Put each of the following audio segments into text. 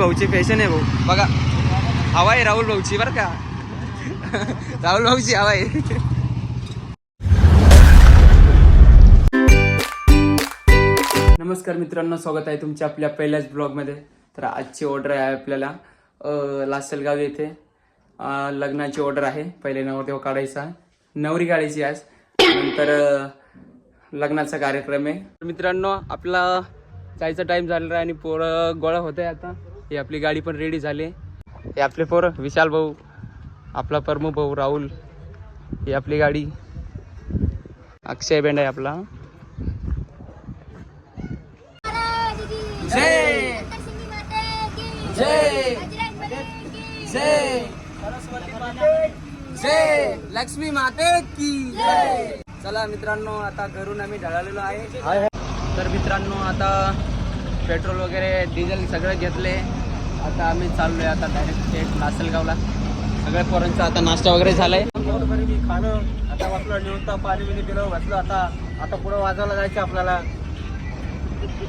भाऊची fashion आहे भाऊ. बघा हवा आहे राहुल भाऊची बरं का. राहुल भाऊची हवा आहे. नमस्कार मित्रांनो स्वागत आहे तुमच्या आपल्या पहिल्याच ब्लॉगमध्ये. तर आजची ऑर्डर आहे आपल्याला लासलगाव येथे. लग्नाची ऑर्डर आहे. पहिले नवरदेव काढायचा. नवरी काढायची आज. नंतर लग्नाचा कार्यक्रम आहे. तर मित्रांनो आपला जायचा टाइम झालेला आहे आणि पोरं गोळा होत आहे आता. हे आपली गाडी पण रेडी झाली. हे आपले पोरं विशाल भाऊ आपला परमू भाऊ राहुल ही आपली गाडी. अक्षय बेंड आहे आपला. जय! जय! लक्ष्मी माते की चला मित्रांनो आता घरून आम्ही ढळालेलो आहे. तर मित्रांनो आता पेट्रोल वगैरे डिझेल सगळं घेतले. आता आम्ही चाललोय आता डायरेक्ट थेट लासलगावला. सगळ्या पोरांचा आता नाश्ता वगैरे झालाय. खाणं आता वाचलं निवडता पाणी बिणी पिलं वाचलं आता आता पुढं वाजवायला जायचं आपल्याला.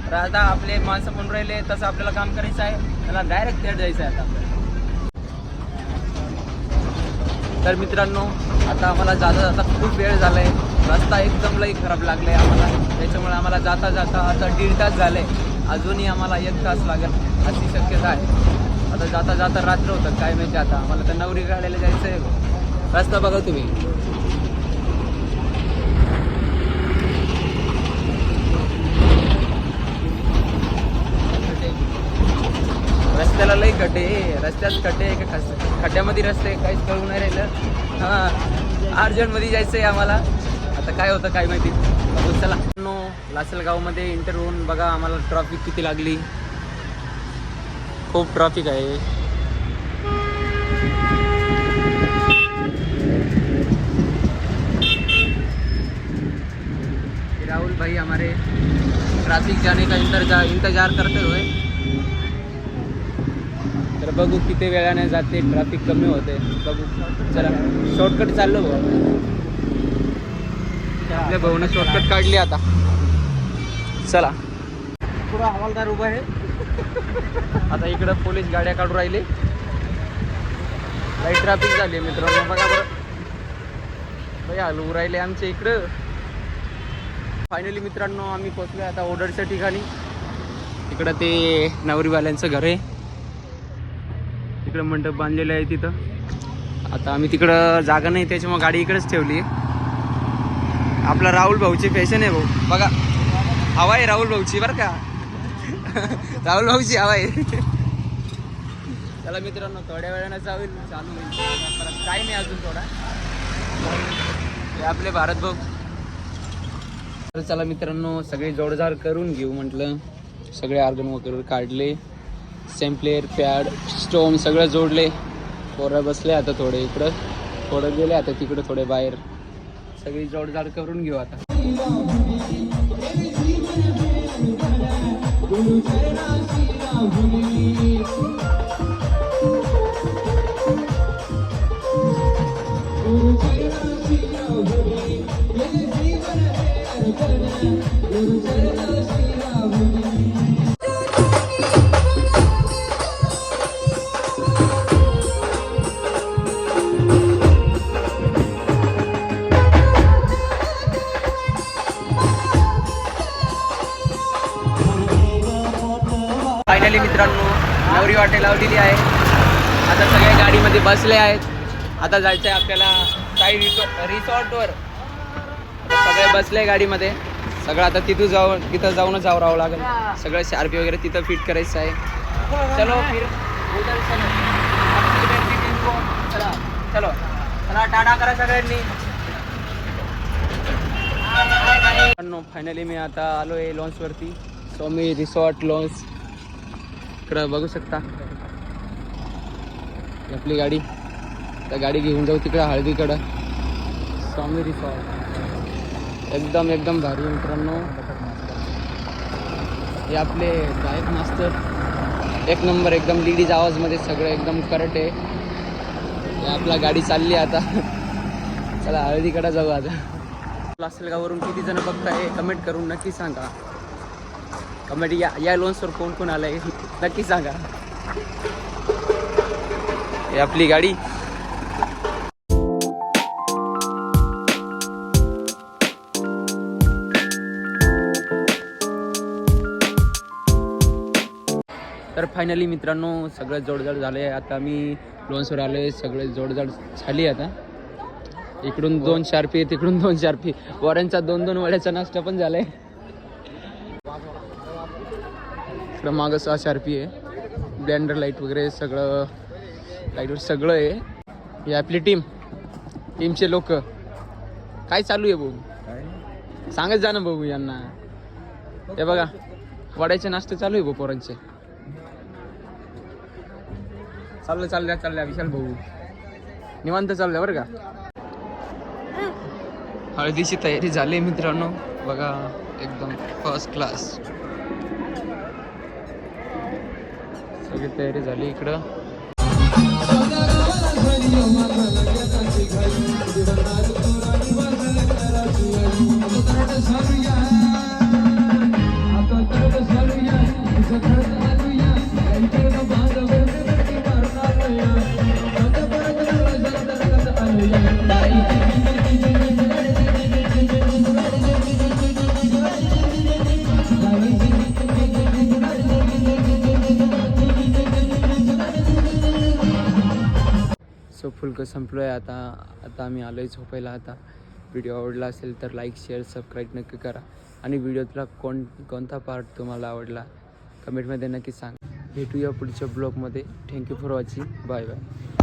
तर आता आपले माणसं म्हणून राहिले तसं आपल्याला काम करायचं आहे. त्याला डायरेक्ट थेट जायचं आहे आता. तर मित्रांनो आता आम्हाला जाता जाता खूप वेळ झालाय. रस्ता एकदम लई खराब लागलाय आम्हाला. त्याच्यामुळे आम्हाला जाता जाता आता दीड तास झाले. अजूनही आम्हाला एक तास लागेल अशी शक्यता आहे. आता जाता जाता रात्र होतं काय माहिती आता. आम्हाला तर नवरी काढायला जायचं आहे. रस्ता बघा तुम्ही. रस्त्याला लई खड्डे रस्त्यात खड्डे आहे का? खस- खड्ड्यामध्ये रस्ते काहीच कळू नाही राहिलं. हां अर्जंटमध्ये जायचं आहे आम्हाला. आता काय होतं काय माहिती. बघू चला. नो लासलगावमध्ये इंटरव्ह्यू होऊन बघा आम्हाला ट्रॉफिक किती लागली. खूप ट्रॉफिक आहे. राहुल भाई हमारे ट्रैफिक जाने का इंतजार इंतजार करते हुए. तर बघू किती वेळाने जाते ट्रॅफिक कमी होते. बघू. चला शॉर्टकट चाललो आपल्या भाऊने शॉर्टकट काढली आता. चला. पुढं हवालदार उभा आहे. आता इकडं पोलीस गाड्या काढून राहिले. काही ट्रॅफिक झाली मित्रांनो. बघा बरं. हलवू राहिले आमच्या इकडं. फायनली मित्रांनो आम्ही पोचलो आता ऑर्डरच्या ठिकाणी. इकडं ते नवरीवाल्यांचं घर आहे. तिकडं मंडप बांधलेलं आहे तिथं. आता आम्ही तिकडं जागा नाही त्याच्यामुळे गाडी इकडेच ठेवली आहे. आपला राहुल भाऊची फॅशन आहे भाऊ. बघा हवा आहे राहुल भाऊची बरं का? राहुल भाऊची हवा आहे. चला मित्रांनो थोड्या वेळानं चालू चालू होईल. काही नाही अजून थोडा. हे आपले भारत भाऊ. तर चला मित्रांनो सगळे जोडजाड करून घेऊ म्हटलं. सगळे आर्गन वगैरे काढले. सेम्प्लेअर पॅड स्टोम सगळं जोडले. पोरं बसले आता थोडे इकडं. थोडं गेले आता तिकडं थोडे बाहेर. सगळी जोडजाड करून घेऊ आता. फायनली मित्रांनो नवरी वाटे लावलेली आहे. आता सगळ्या गाडीमध्ये बसले आहेत. आता जायचं आहे आपल्याला काही रिसॉर्टवर. आता सगळे बसले गाडीमध्ये. सगळं आता तिथं जाऊन तिथं जाऊनच जावं राहावं लागेल. सगळं शार्पी वगैरे तिथं फिट करायचं आहे. चलो फिर. चलो चला. चलो. चला टाटा करा सगळ्यांनी. फायनली मी आता आलो आहे लॉन्सवरती स्वामी रिसॉर्ट लॉन्स इकडं बघू शकता. आपली गाडी. त्या गाडी घेऊन जाऊ तिकडं हळदीकडं. स्वामी रिसॉर्ट एकदम एकदम भारी मित्रांनो. हे आपले गायक मास्तर. एक नंबर एकदम लेडीज आवाजमध्ये सगळं एकदम करट आहे. हे आपला गाडी चालली आता. चला हळदीकडं जाऊ आता. लासलगाववरून किती जण बघताय कमेंट करून नक्की सांगा. म्हणजे या या लोन्सवर कोण कोण आलंय? नक्की सांगा. ही आपली गाडी. तर फायनली मित्रांनो सगळं जोडजाड झालं आहे आता मी लोन्सवर आलो आहे सगळे जोडजाड झाली आता. इकडून दोन शार्पी तिकडून दोन शार्पी. वरांचा दोन दोन वड्याचा नाश्ता पण झालाय. इकडं मागं सहा शार्पी आहे. ब्लेंडर लाइट वगैरे सगळं लाईटवर सगळं आहे. ही आपली टीम टीमचे लोक. काय चालू आहे भाऊ सांगत जा ना भाऊ यांना. हे बघा वड्याचे नाश्ते चालू आहे भाऊ पोरांचे. चाललं चालल्या चालल्या विशाल भाऊ. निवांत चालल्या बरं का? हळदीची तयारी झाली मित्रांनो. बघा एकदम फर्स्ट क्लास सगळी तयारी झाली इकडं. सो फुलकं संपलो आहे आता आता आम्ही आलो आहे झोपायला. आता व्हिडिओ आवडला असेल तर लाईक शेअर सबस्क्राईब नक्की करा. आणि व्हिडिओतला कोण कोणता पार्ट तुम्हाला आवडला कमेंटमध्ये नक्की सांग. भेटूया पुढच्या ब्लॉगमध्ये thank you for watching bye bye